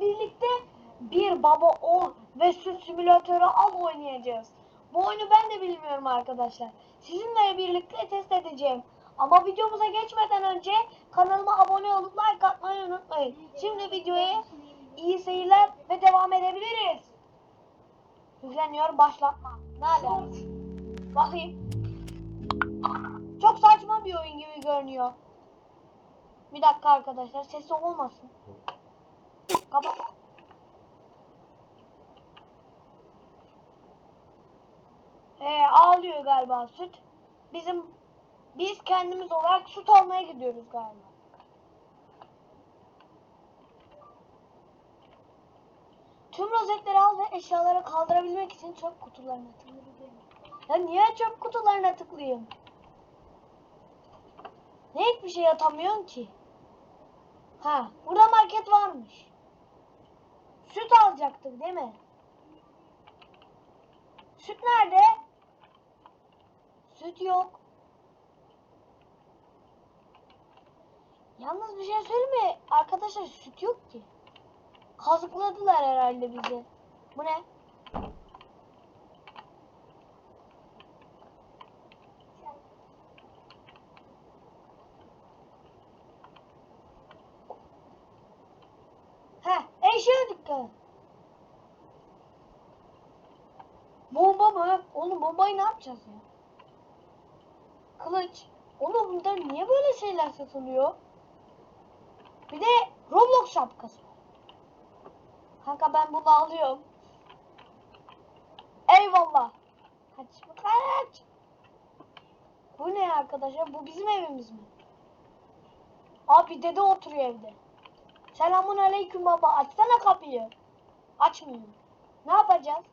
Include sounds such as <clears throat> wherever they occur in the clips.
birlikte bir baba ol ve süt simülatörü al oynayacağız. Bu oyunu ben de bilmiyorum arkadaşlar. Sizinle birlikte test edeceğim. Ama videomuza geçmeden önce kanalıma abone olup like atmayı unutmayın. Şimdi videoya iyi seyirler ve devam edebiliriz. Yükleniyor başlatma. Ne alaka? Bakayım. Çok saçma bir oyun gibi görünüyor. Bir dakika arkadaşlar sesi olmasın. Kapat. Ee, ağlıyor galiba süt. Bizim biz kendimiz olarak süt almaya gidiyoruz galiba. Tüm rozetleri al ve eşyaları kaldırabilmek için çöp kutularına tıklayın. Ya niye çöp kutularına tıklayayım? Ne hiçbir şey atamıyorsun ki? Ha, burada market varmış. Süt alacaktık değil mi? Süt nerede? Süt yok. Yalnız bir şey söyleyeyim mi? Arkadaşlar süt yok ki. Kazıkladılar herhalde bizi. Bu ne? Heh, eşya dükkanı. Bomba mı? Oğlum bombayı ne yapacağız ya? Kılıç. Oğlum bunda niye böyle şeyler satılıyor? Bir de Roblox şapkası. Kanka ben bunu alıyorum. Eyvallah. Kaç kaç. Bu ne arkadaşlar? Bu bizim evimiz mi? Abi dede oturuyor evde. Selamun aleyküm baba. Açsana kapıyı. Açmıyor. Ne yapacağız?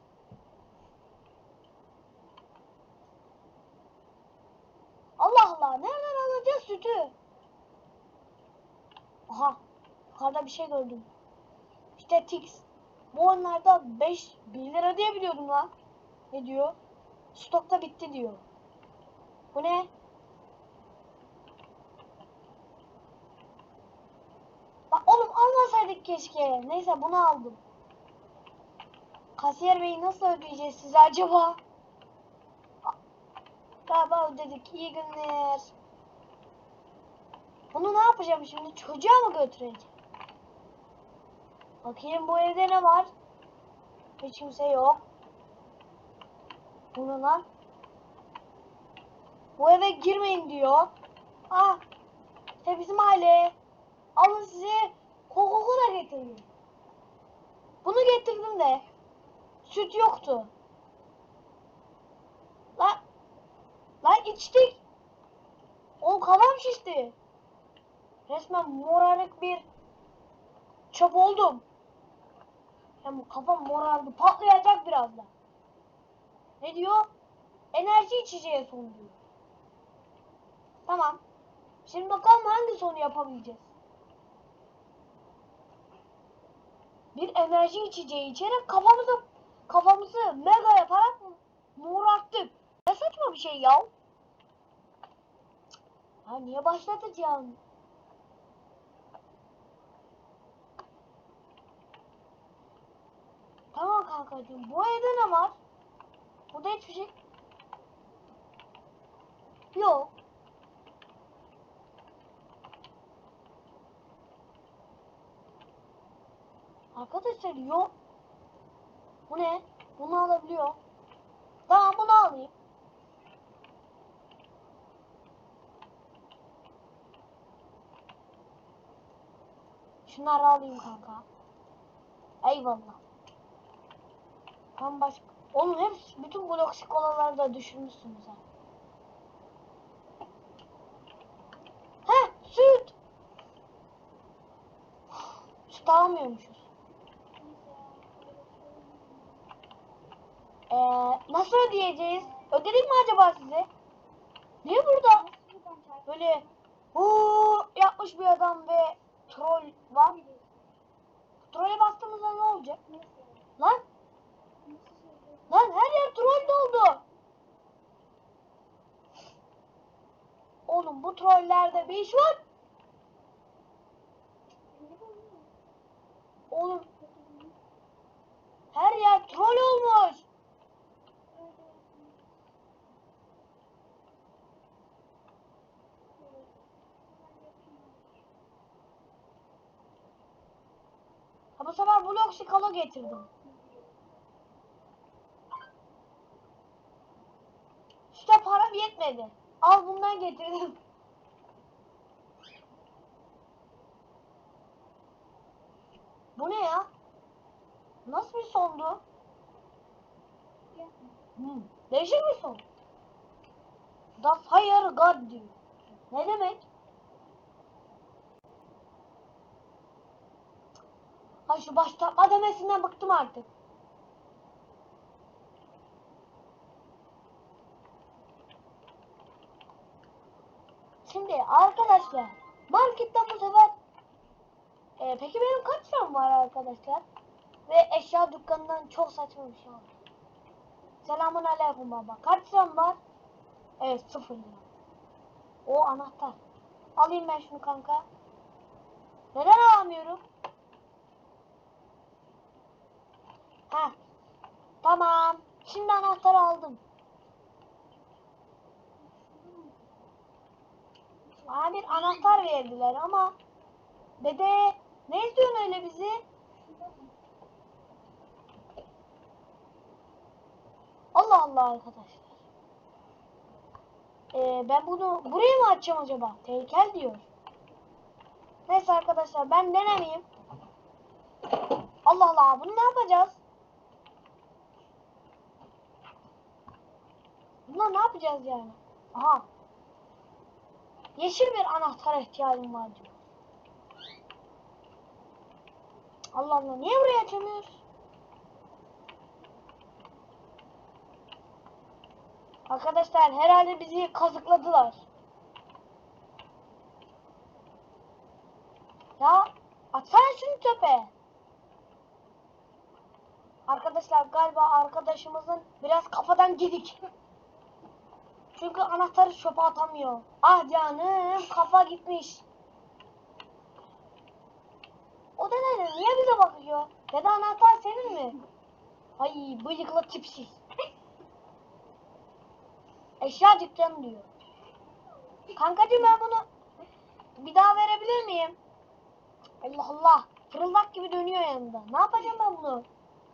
Allah Allah. Nereden alacağız sütü? Aha. Yukarıda bir şey gördüm. İşte Tix. Bu oyunlarda 5 1 lira diye biliyordum lan. Ne diyor? Stokta bitti diyor. Bu ne? Bak oğlum almasaydık keşke. Neyse bunu aldım. Kasiyer beyi nasıl ödeyeceğiz size acaba? Galiba ödedik. İyi günler. Bunu ne yapacağım şimdi? Çocuğa mı götüreceğim? Bakayım bu evde ne var? Hiç kimse yok. Bu ne lan? Bu eve girmeyin diyor. Ah. İşte bizim aile. Alın size Coca-Cola getirdim. Bunu getirdim de. Süt yoktu. Lan. Lan içtik. O kafam şişti. Resmen morarık bir çöp oldum. Hem kafam morardı. Patlayacak birazdan. Ne diyor? Enerji içeceği son diyor. Tamam. Şimdi bakalım hangi sonu yapabileceğiz. Bir enerji içeceği içerek kafamızı kafamızı mega yaparak morarttık. Ne saçma bir şey ya. Ha niye başlatacağım? Tamam kankacığım. Bu evde ne var? Burada hiçbir şey yok. Arkadaşlar yok. Bu ne? Bunu alabiliyor. Tamam bunu alayım. Şunları alayım kanka. Eyvallah. Tam başka. Oğlum hepsi bütün blok skolaları da düşürmüşsünüz ha. Heh süt. Süt almıyormuşuz. Ee, nasıl ödeyeceğiz? Ödedik mi acaba size? Niye burada? Böyle huu yapmış bir adam ve troll var. Trolle bastığımızda ne olacak? Lan Lan her yer troll doldu. Oğlum bu trollerde bir iş var. Oğlum Her yer troll olmuş. Ha bu şikalı getirdim. İşte param yetmedi. Al bundan getirdim. Bu ne ya? Nasıl bir sondu? Hmm, değişik bir son. The Fire God diyor. Ne demek? Ay şu başlatma demesinden bıktım artık. Şimdi arkadaşlar marketten bu sefer Ee, peki benim kaç liram var arkadaşlar? Ve eşya dükkanından çok saçma bir şey aldım. Selamun aleyküm baba. Kaç liram var? Evet sıfır lira. O anahtar. Alayım ben şunu kanka. Neden alamıyorum? Ha. Tamam. Şimdi anahtarı aldım. Bana bir anahtar verdiler ama Dede ne izliyorsun öyle bizi? Allah Allah arkadaşlar. Ee, ben bunu buraya mı açacağım acaba? Tehlikel diyor. Neyse arkadaşlar ben denemeyeyim. Allah Allah bunu ne yapacağız? Buna ne yapacağız yani? Aha. Yeşil bir anahtara ihtiyacım var diyor. Allah Allah niye buraya açamıyoruz? Arkadaşlar herhalde bizi kazıkladılar. Ya atsana şunu çöpe. Arkadaşlar galiba arkadaşımızın biraz kafadan gidik. Çünkü anahtarı çöpe atamıyor. Ah canım kafa gitmiş. O da ne? Niye bize bakıyor? Dede anahtar senin mi? Ay bıyıklı tipsiz. Eşya dükkanı diyor. Kankacığım ben bunu bir daha verebilir miyim? Allah Allah. Fırıldak gibi dönüyor yanında. Ne yapacağım ben bunu?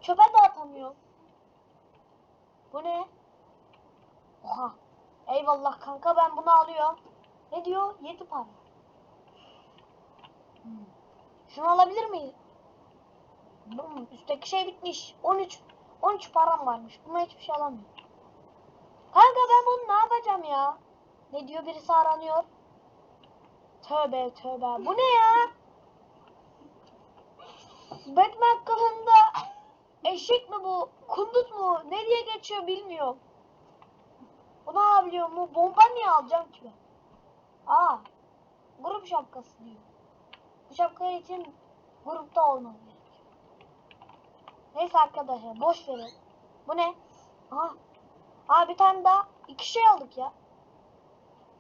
Çöpe de atamıyorum. Bu ne? Oha. Eyvallah kanka ben bunu alıyorum. Ne diyor? 7 para. Şunu alabilir miyiz? Hmm, üstteki şey bitmiş. 13 13 param varmış. Buna hiçbir şey alamıyorum. Kanka ben bunu ne yapacağım ya? Ne diyor birisi aranıyor. Tövbe tövbe. Bu ne ya? Batman kılığında eşek mi bu? Kunduz mu? Ne diye geçiyor bilmiyorum. Bunu alabiliyor mu? Bomba niye alacağım ki ben? Aa. Grup şapkası diyor. Bu şapka için grupta olmam gerekiyor. Neyse arkadaşlar boş verin. Bu ne? Aha. Aa bir tane daha iki şey aldık ya.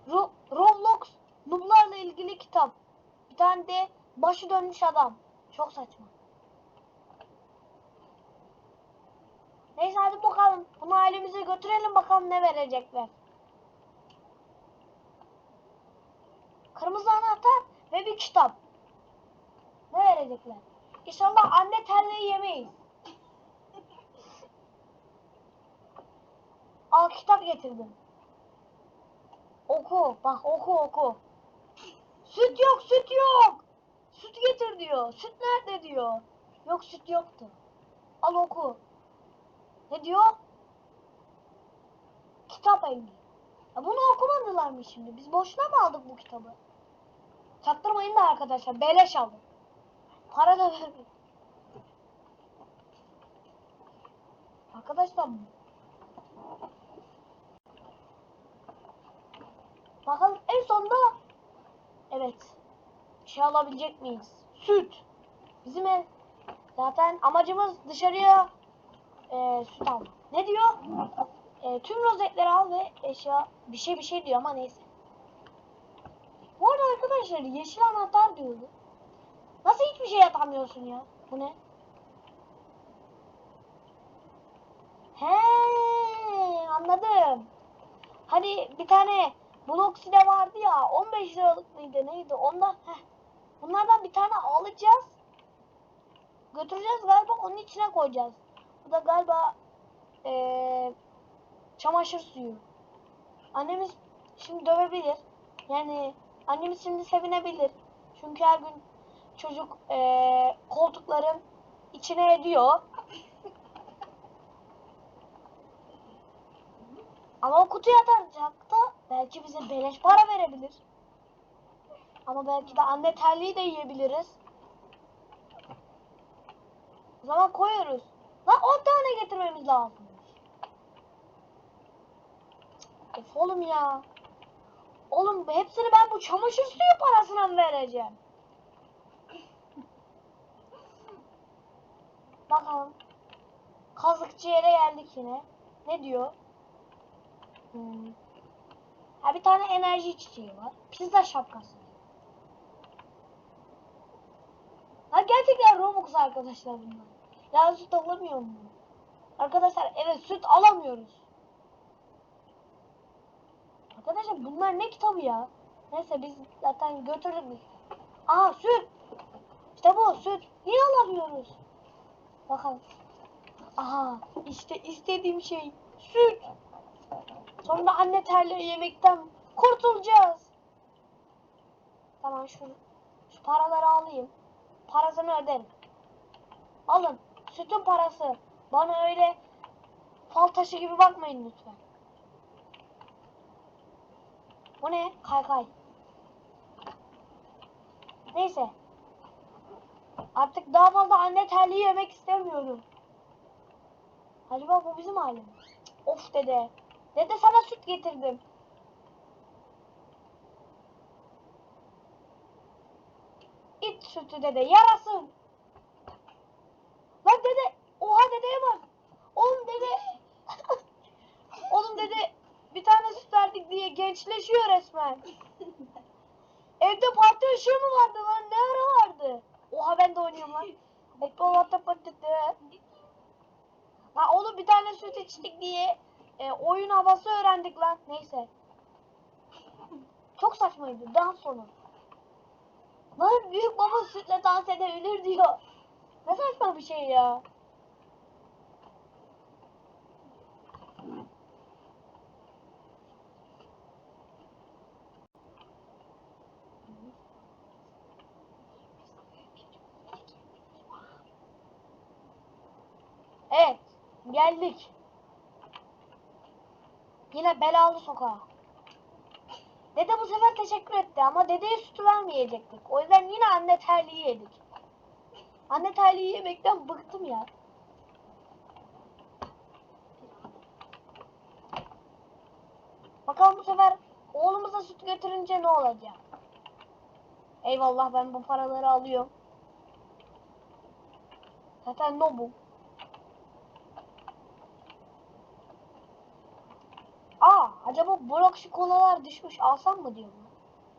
Ro Roblox nooblarla ilgili kitap. Bir tane de başı dönmüş adam. Çok saçma. Neyse hadi bakalım. Bunu ailemize götürelim bakalım ne verecekler. Kırmızı anahtar ve bir kitap. Ne verecekler? İnşallah anne terliği yemeyiz. Al kitap getirdim. Oku. Bak oku oku. Süt yok süt yok. Süt getir diyor. Süt nerede diyor. Yok süt yoktu. Al oku. Ne diyor? Kitap rengi. Ya bunu okumadılar mı şimdi? Biz boşuna mı aldık bu kitabı? Çaktırmayın da arkadaşlar. Beleş aldım. Para da vermedim. Arkadaşlar Bakalım en sonunda evet bir şey alabilecek miyiz? Süt. Bizim ev zaten amacımız dışarıya e. Ne diyor? E, tüm rozetleri al ve eşya bir şey bir şey diyor ama neyse. Bu arada arkadaşlar yeşil anahtar diyordu. Nasıl hiçbir şey yapamıyorsun ya? Bu ne? He anladım. Hani bir tane Bloxide vardı ya 15 liralık mıydı neydi ondan heh. Bunlardan bir tane alacağız. Götüreceğiz galiba onun içine koyacağız. Bu da galiba eee, çamaşır suyu. Annemiz şimdi dövebilir. Yani annemiz şimdi sevinebilir. Çünkü her gün çocuk eee, koltukların içine ediyor. Ama o kutuya atacak da belki bize beleş para verebilir. Ama belki de anne terliği de yiyebiliriz. O zaman koyuyoruz. Lan 10 tane getirmemiz lazım. Of oğlum ya. Oğlum hepsini ben bu çamaşır suyu parasına mı vereceğim? Bakalım. Kazıkçı yere geldik yine. Ne diyor? Hmm. Ha bir tane enerji içeceği var. Pizza şapkası. Ha gerçekten Robux arkadaşlar bunlar. Ya süt alamıyor mu? Arkadaşlar evet süt alamıyoruz. Arkadaşlar bunlar ne kitabı ya? Neyse biz zaten götürdük. Aa süt. İşte bu süt. Niye alamıyoruz? Bakalım. Aha işte istediğim şey süt. Sonra anne terliği yemekten kurtulacağız. Tamam şu, şu paraları alayım. Parasını öderim. Alın. Sütün parası. Bana öyle fal taşı gibi bakmayın lütfen. Bu ne? Kaykay. Neyse. Artık daha fazla anne terliği yemek istemiyorum. Acaba bu bizim halimiz? Of dede. Dede sana süt getirdim. İç sütü dede yarasın. Lan dede. Oha dedeye bak. Oğlum dede. Oğlum dede bir tane süt verdik diye gençleşiyor resmen. <laughs> Evde parti ışığı mı vardı lan? Ne ara vardı? Oha ben de oynuyorum lan. Hoppa hoppa hoppa Ha oğlum bir tane süt içtik diye e, oyun havası öğrendik lan. Neyse. Çok saçmaydı. Dans sonu. Lan büyük baba sütle dans edebilir diyor. Ne saçma bir şey ya. Evet. Geldik. Yine belalı sokağa. Dede bu sefer teşekkür etti ama dedeye sütü vermeyecektik. O yüzden yine anne terliği yedik. Anne terliği yemekten bıktım ya. Bakalım bu sefer oğlumuza süt götürünce ne olacak? Eyvallah ben bu paraları alıyorum. Zaten no bu. Aa, acaba blok çikolatalar düşmüş. Alsam mı diyorum.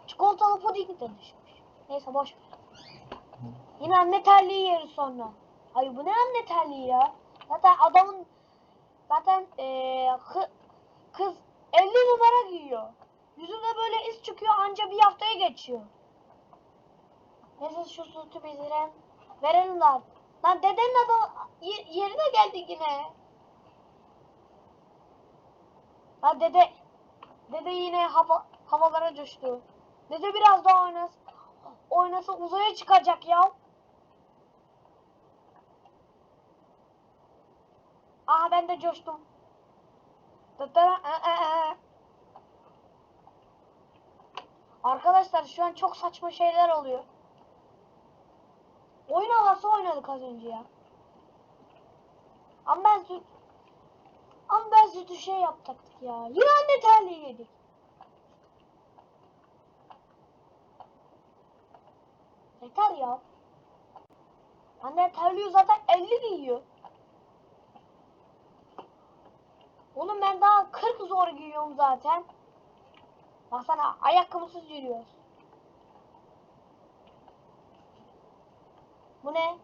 Çikolatalı puding de düşmüş. Neyse boş ver. Yine anne terliği yeriz sonra. Ay bu ne anne terliği ya? Zaten adamın zaten ee, kı- kız 50 numara giyiyor. Yüzünde böyle iz çıkıyor anca bir haftaya geçiyor. Neyse şu sütü bizden verelim lan. Lan dedenin adı ye- yerine geldi yine. Ha dede. Dede yine hava, havalara coştu. Dede biraz daha oynasın. Oynasa uzaya çıkacak ya. Aha ben de coştum. I, ı, ı. Arkadaşlar şu an çok saçma şeyler oluyor. Oyun havası oynadık az önce ya. Ama ben ama ben sütü şey yapacaktık ya. Yine anne terliği yedik. Yeter ya. Anne terliği zaten 50 giyiyor. Oğlum ben daha 40 zor giyiyorum zaten. Baksana ayakkabısız yürüyoruz. Bu ne?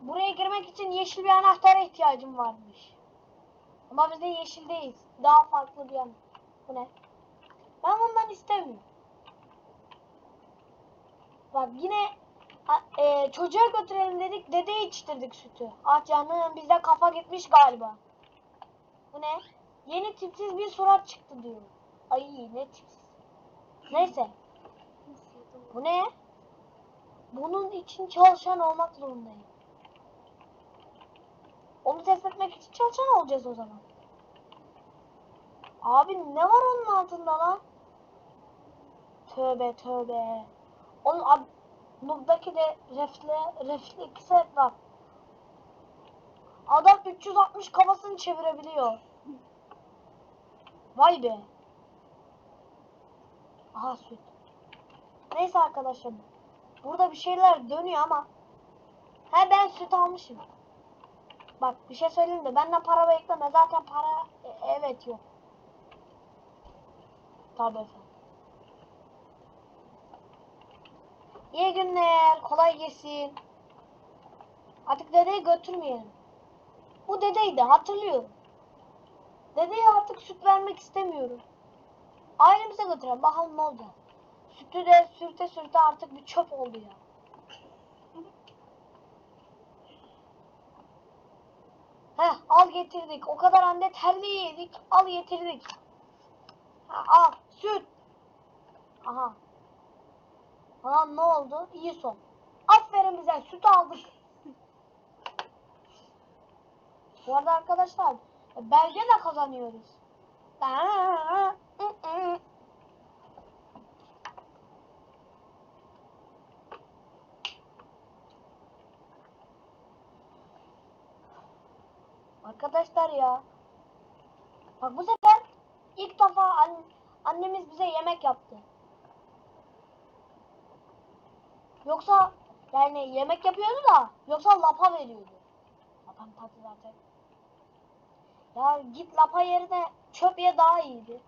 Buraya girmek için yeşil bir anahtara ihtiyacım varmış. Ama biz de yeşildeyiz. Daha farklı bir yan. Bu ne? Ben bundan istemiyorum. Bak yine e, çocuğa götürelim dedik. Dedeye içtirdik sütü. Ah canım bizde kafa gitmiş galiba. Bu ne? Yeni tipsiz bir surat çıktı diyor. Ay ne tipsiz. Neyse. Bu ne? Bunun için çalışan olmak zorundayım. Onu test etmek için çalışan olacağız o zaman. Abi ne var onun altında lan? Tövbe tövbe. Onun ab Noob'daki de refle, refleksi var. Adam 360 kafasını çevirebiliyor. Vay be. Aha süt. Neyse arkadaşlar. Burada bir şeyler dönüyor ama. He ben süt almışım. Bak bir şey söyleyeyim de benden para bekleme. Zaten para e, evet yok. Tabii efendim. İyi günler. Kolay gelsin. Artık dedeyi götürmeyelim. Bu dedeydi hatırlıyorum. Dedeye artık süt vermek istemiyorum. Ailemize götürelim. Bakalım ne olacak. Sütü de sürte sürte artık bir çöp oldu ya. Heh al getirdik. O kadar ande terliği yedik. Al getirdik. Ha, al süt. Aha. Aha ne oldu? İyi son. Aferin bize süt aldık. Bu arada arkadaşlar belge de kazanıyoruz. Arkadaşlar ya. Bak bu sefer ilk defa an- annemiz bize yemek yaptı. Yoksa yani yemek yapıyordu da yoksa lapa veriyordu. Lapan tadı zaten. Ya git lapa yerine çöp ye daha iyiydi.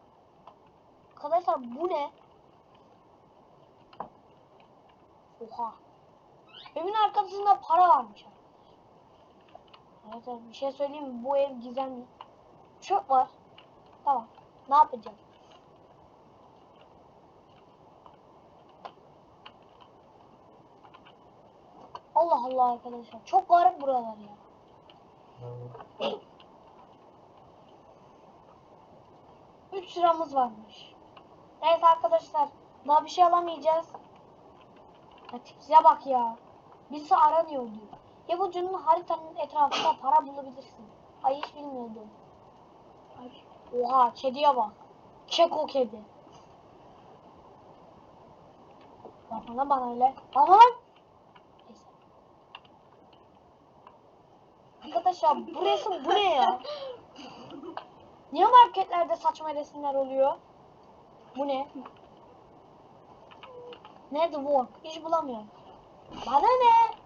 Arkadaşlar bu ne? Oha. Evin arkasında para varmış. Evet, evet bir şey söyleyeyim mi? Bu ev gizemli. Çöp var. Tamam. Ne yapacağım? Allah Allah arkadaşlar. Çok garip buralar ya. <clears throat> Üç sıramız varmış. Evet arkadaşlar. Daha bir şey alamayacağız. Ya tipsiye bak ya. Birisi aranıyor diyor. Yabucunun haritanın etrafında para bulabilirsin. Ay hiç bilmiyordum. Ay. Oha kediye bak. Keko kedi. Bakma lan bana öyle. Bakma lan. Arkadaşlar bu bu ne ya? Niye marketlerde saçma resimler oluyor? Bu ne? Nerede bu? Hiç bulamıyorum. Bana ne?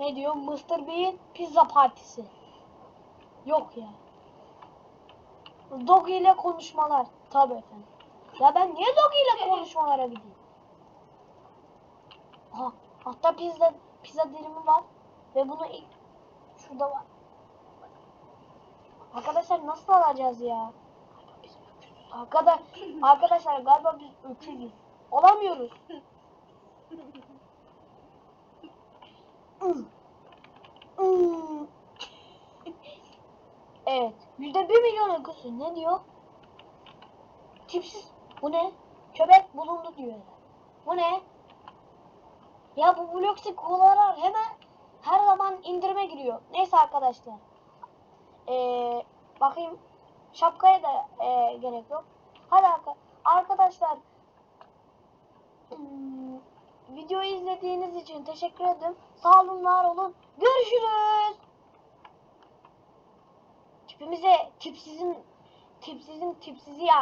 Ne diyor? Mr. Bean pizza partisi. Yok ya. Dog ile konuşmalar. Tabii efendim. Ya ben niye Dog ile konuşmalara gideyim? Aha, hatta pizza pizza dilimi var ve bunu ilk şurada var. Arkadaşlar nasıl alacağız ya? Arkadaş, arkadaşlar galiba biz öküzüz. Olamıyoruz. <laughs> <laughs> Evet. Yüzde bir milyon öküzü. Ne diyor? Tipsiz. Bu ne? Köpek bulundu diyor. Bu ne? Ya bu Bloxy kolalar hemen her zaman indirime giriyor. Neyse arkadaşlar. Ee, bakayım. Şapkaya da ee, gerek yok. Hadi arka- arkadaşlar. Hmm, videoyu izlediğiniz için teşekkür ederim. Sağ olun, var olun. Görüşürüz. Tipimize tipsizin tipsizin tipsizi ya.